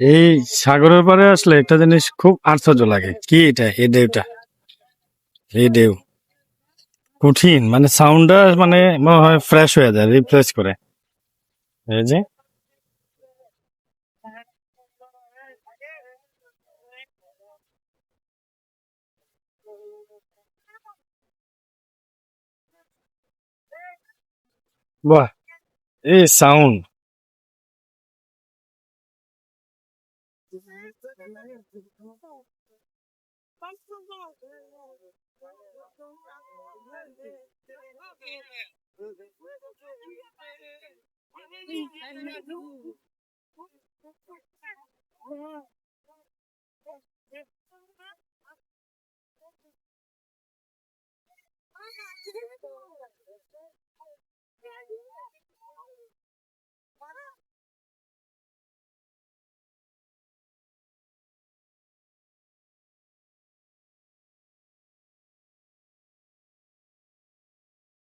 এই সাগরের পারে আসলে একটা জিনিস খুব আশ্চর্য লাগে। কি এটা? এই ঢেউটা? এই ঢেউ। কঠিন মানে সাউন্ডটা মানে মনে হয় ফ্রেশ হয়ে যায় রিপ্লেস করে। এই যে। বাহ! এই সাউন্ড I'm